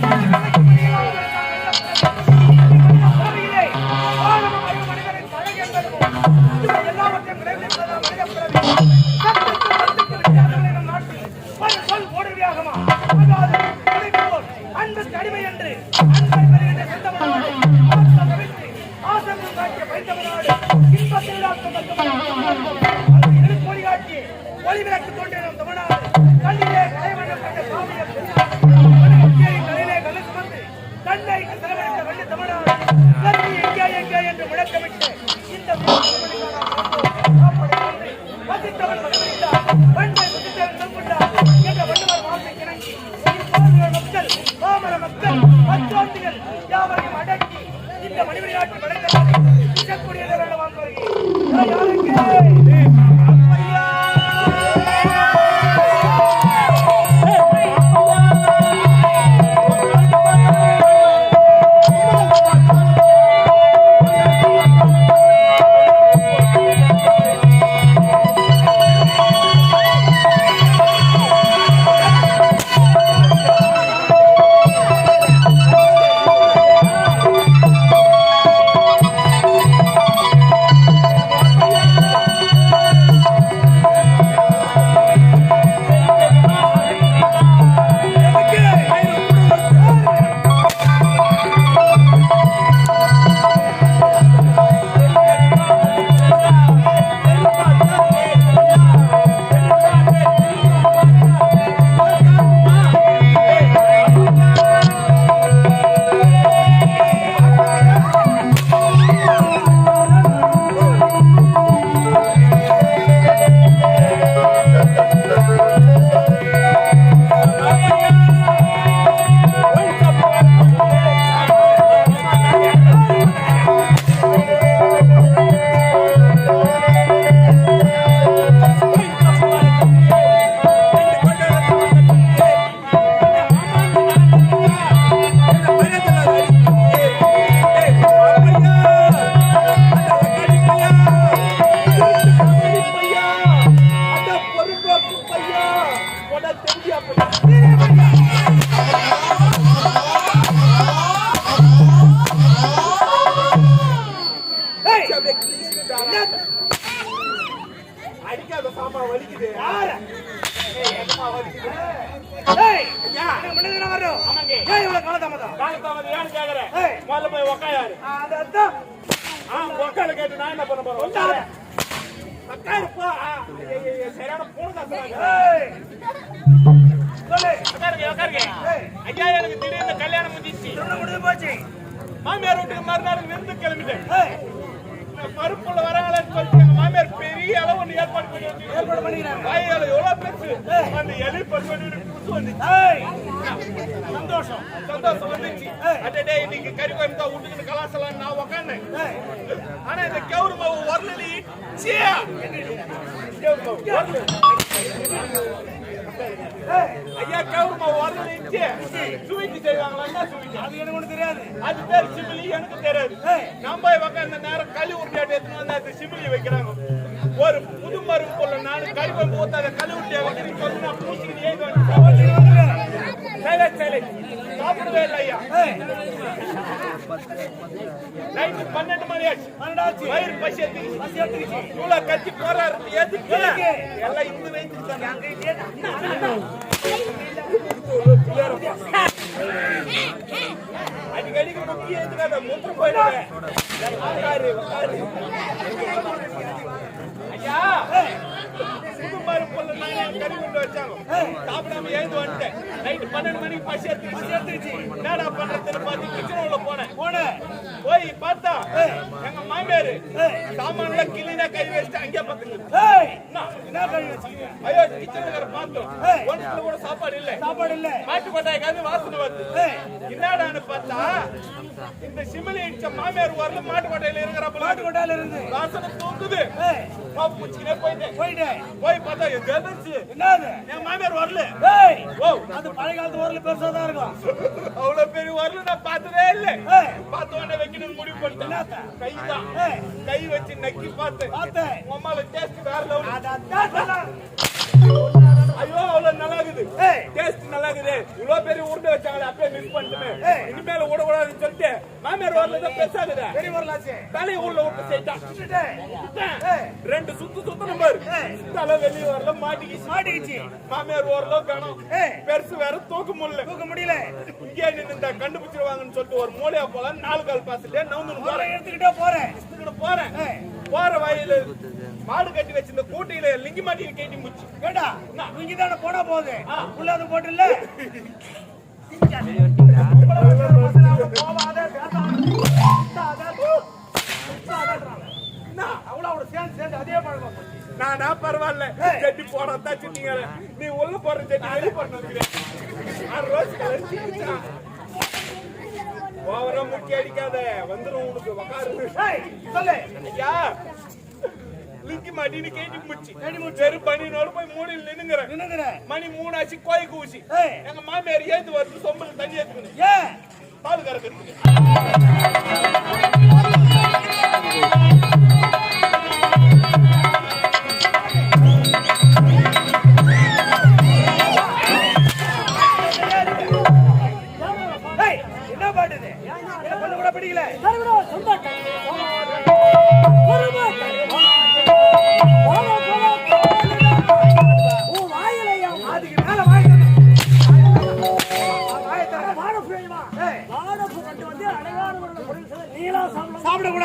Bye. Ei! உக்காயாரு. ஆ, அது அதான். ஆ உக்கால கேட்டு நான் என்ன பண்ண போறேன்? சரியான பூனை ஐயா எனக்கு திடீர்னு கல்யாணம் முடிஞ்சிச்சு. முடிஞ்சு போச்சு. மாமியார் வீட்டுக்கு மறுநாள் விருந்து கிளம்பிட்டேன். ஏய், பருப்புள்ள வராங்களேன்னு எங்க மாமியார் பெரிய அளவு ஒண்ணு ஏற்பாடு பண்ணி. ஏற்பாடு பண்ணிக்கிறாங்க. வாயால எவ்வளவு பெருசு அந்த எலி வந்து புதுசு வந்துச்சு. சந்தோஷம். சந்தோஷம் வந்துச்சு. அடடே இன்னைக்கு கறி கோயம்பு தான் வீட்டுக்கு கலாசலாம் நான் உக்காந்தேன். ஆனா இந்த கவுரு மாவு வரல ஐயா கவுரு இச்சி ஸ்வீட் செய்வாங்களா அது எனக்கு தெரியாது. அது பேர் சிமிலி எனக்கு தெரியாது. போய் உக்காந்த நேரம் களி உருட்டியாட்டு எடுத்துன்னு வந்து அந்த சிமிலி வைக்கிறாங்க. ஒரு புது மருந்து போல நானு கறி கோயம்பு ஊத்தாத களி உருட்டியா வைக்கிறேன்னு சொல்லி நான் பூச்சிக்கிட்டு ஏங்க சரி சரி சாப்பிடவே நைட்டு பன்னெண்டு மணி ஆச்சு. பன்னெண்டாச்சு. வயிறு பசி எடுத்துக்கிச்சு. பசி எடுத்துக்கிச்சு. எதுக்கு? எதுக்கு? எல்லாம் இந்த தான். அடிக்கடிக்கு முக்கிய எதுக்காக மூत्र போயிடுவேன் ஐயா புது பொருள் கறி கொண்டு வச்சாங்க சாப்பிடாம எழுந்து வந்துட்டேன் நைட்டு பன்னெண்டு மணிக்கு பசி எடுத்துக்கிச்சு எடுத்துக்கிச்சு என்னடா பண்றதுன்னு பார்த்து கிச்சன் போனேன் போனேன். போய் பார்த்தா எங்க மாமியாரு சாமான்ல கிளீனா கை வச்சுட்டு அங்கே என்ன வச்சிருக்கீங்க? ஐயோ கிச்சன்ல பார்த்தோம். ஒன்றுல கூட சாப்பாடு இல்லை. சாப்பாடு இல்ல. மாட்டு கொட்டாய் காது வாசனை வருது. என்னடான்னு பார்த்தா? இந்த சிமிலி இடிச்ச மாமியார் வரல மாட்டு கொட்டையில மாட்டு கொட்டாயில இருந்து. வாசனை தூக்குது. ஏய், பூச்சிக்கினே போயிட்டேன் போயிட்டேன். போய் பார்த்தா எங்க எதிர்ச்சு என்னது? என் மாமியார் வரல ஏய், ஓ அது பழைய காலத்து ஊர்ல பெருசா தான் இருக்கும். அவ்வளவு பெரிய வரல நான் பார்த்ததே இல்லை பார்த்த உடனே வைக்கணும்னு முடிவு பண்ணிட்டேன்? கைதான் ஏய், கை வச்சு நக்கி பார்த்தேன் பார்த்தேன். அம்மாவை டேஸ்ட் வேற. அது அதான் இவ்வளவு பெரிய உருண்டை வச்சாங்களே அப்பயே மிஸ் பண்ணிட்டுமே. இனிமேல விட கூடாதுன்னு சொல்லிட்டு மாமியார் வரல தான் பெருசாகுது. பெரிய வரலாச்சு தலையை உள்ள விட்டு செய்தான். ரெண்டு சுத்து சுத்து நம்பர் ஏய். தலை வெளியே வரல மாட்டிக்கிச்சு. மாட்டிக்கிச்சு. மாமியார் ஓரளவு காணும். பெருசு வேற தூக்க முடியல. தூக்க முடியல. இங்கே நின்று கண்டுபிடிச்சிருவாங்கன்னு சொல்லிட்டு ஒரு மூலையா போல நாலு கால் பாத்துட்டு நவுந்து போற போறேன் எடுத்துக்கிட்டே போறேன். எடுத்துக்கிட்டு போறேன். போற வயல மாடு கட்டி வச்சிருந்த கூட்டையில லிங்கி மாட்டி கேட்டி முச்சு. கேட்டா இங்க தானே போனா போகுது. உள்ள அது போட்டு இல்ல நானா பரவாயில்ல. செட்டி போறதா சிட்டிங்க நீ உள்ள போற செட்டி வெளிய ஆறு ரோஸ் கலர் ஓவரா முக்கி அடிக்காத. வந்துரும் உனக்கு உக்காரு. ஐயா லிங்கி மாட்டின்னு கேட்டி முச்சு கேட்டி முச்சு. வெறும் பனினோட போய் மூடியில் நின்னுங்கிறேன். மணி மூணு ஆச்சு கோய்க்கு ஊசி ஏய். எங்க மாமியார் ஏந்து வருது சொம்பல் தண்ணி ஏத்துக்கணும் பால் கறக்கிறதுக்கு.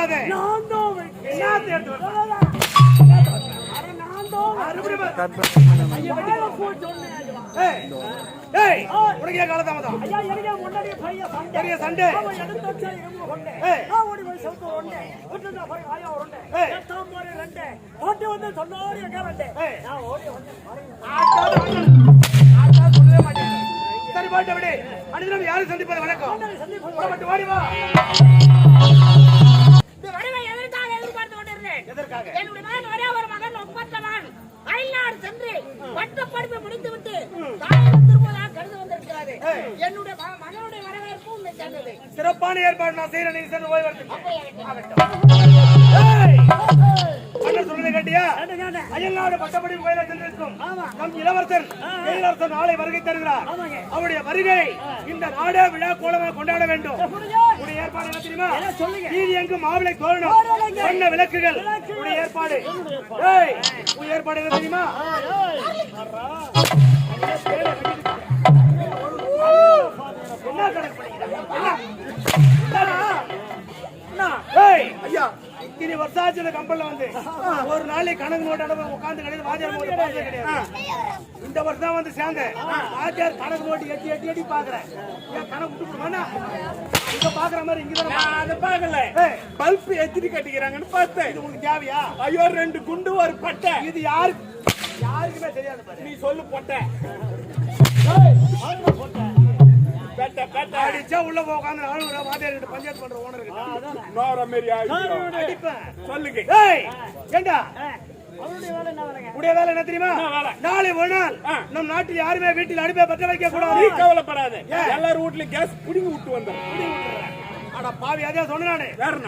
வந்தது. ஆட்டா சொல்லவே மாட்டேன். சரி பாட்டு விடு அனுதினம் யாரும் சந்திப்பது வணக்கம். புறப்பட்டு வாடி எதற்காக? என்னுடைய மகன் ஒரே ஒரு மகன் ஒப்பற்ற மகன் அயல்நாடு சென்று பட்ட படிப்பை முடித்துவிட்டு தாயகம் திரும்புவதாக கருது வந்திருக்கிறாரு. ஏய். என்னுடைய மக- மகனுடைய வரவேற்பு உண்மை சேர்ந்தது. சிறப்பான ஏற்பாடு நான் செய்யறேன் நீ சென்று ஓய்வு எடுத்துக்க. அப்படியாகட்டும். ஏய்! அண்ணன் சொல்றதை கேட்டியா? அயல்நாடு பட்டப்படிப்பு கோயில சென்றிருக்கும். நம் இளவரசன் இளவரசன் நாளை வருகை தருகிறார். அவருடைய வருகை இந்த நாடே விழா கோலமாக கொண்டாட வேண்டும். ஏற்பாடு என்ன தெரியுமா? வீதி எங்கும் மாவிளை தோரணம் சொன்ன விளக்குகள். உடைய ஏற்பாடு. ஏய் உன் ஏற்பாடு என்ன தெரியுமா? என்ன கணக்கு ஐயா ஆச்சு இந்த கம்பெனில வந்து ஒரு நாளைக்கு கணக்கு நோட்டு உட்காந்து கிடையாது வாத்தியார் போட்டு பார்த்ததே கிடையாது. இந்த வருஷம் வந்து சேர்ந்தேன். வாத்தியார் கணக்கு நோட்டு எட்டி எட்டி எட்டி பாக்குறேன் ஏன் கணக்கு இங்க பாக்குற மாதிரி இங்க நான் அதை பார்க்கல. ஏய், பல்ப் எத்திரி கட்டிக்கிறாங்கன்னு பார்த்தேன். இது உங்களுக்கு தேவையா? ஐயோ ரெண்டு குண்டு ஒரு பட்டை. இது யாரு? யாருக்குமே தெரியாது பாரு. நீ சொல்லு பொட்டை. பெட்டை பெட்டை. அடிச்சா உள்ள உட்காந்து நானும் வாத்தியார் பஞ்சாயத்து பண்ற ஓனர் மாரி சொல்லுங்க. ஏய். ஏண்டா? உடைய வேலை என்ன தெரியுமா? நாளை ஒரு நாள். நம் நாட்டில் யாருமே வீட்டில் அடுப்பை பற்ற வைக்க கூடாது கவலைப்படாத? எல்லாரும் வீட்லயும் கேஸ் புடிங்கி விட்டு வந்தோம் பாவி அதே சொன்னானே?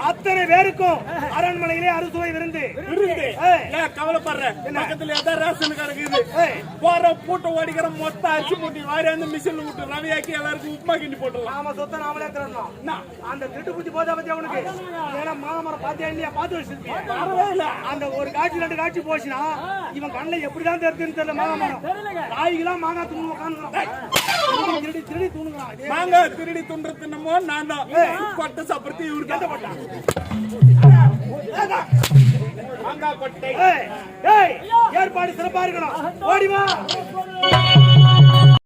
அத்தனை பேருக்கும் அரண்மனையிலே அறுசுவை விருந்து. கவலைப்படுற. பக்கத்துல ஏதாவது ரேஷன் கடை இருக்குது ஏய். போற பூட்ட ஓடிக்கிற மொத்த அரிசி மூட்டி வாரி மிஷின்ல விட்டு ரவையாக்கி எல்லாருக்கும் உப்புமா கிண்டி போட்டுடலாம் நாம சொத்த நாமளே? அந்த திட்டு புத்தி போதா பத்தி அவனுக்கு ஏன்னா மாமரம் பாத்தியா இல்லையா? பார்த்து வரவே இல்ல. அந்த ஒரு காட்சி ரெண்டு காட்சி போச்சுன்னா இவன் கண்ணில் எப்படிதான் தெரிஞ்சுன்னு தெரியல மாமரம். காய்கெல்லாம் மாங்காய் துணு உட்காந்து திருடி திருடி தூணுங்கிறான் இதே மாங்காய் திருடி துண்டுறது என்னமோ நான் தான் தான் மாங்காய் கொட்டை ஏய், ஏய், ஏற்பாடு சிறப்பா இருக்கணும். ஓடி வா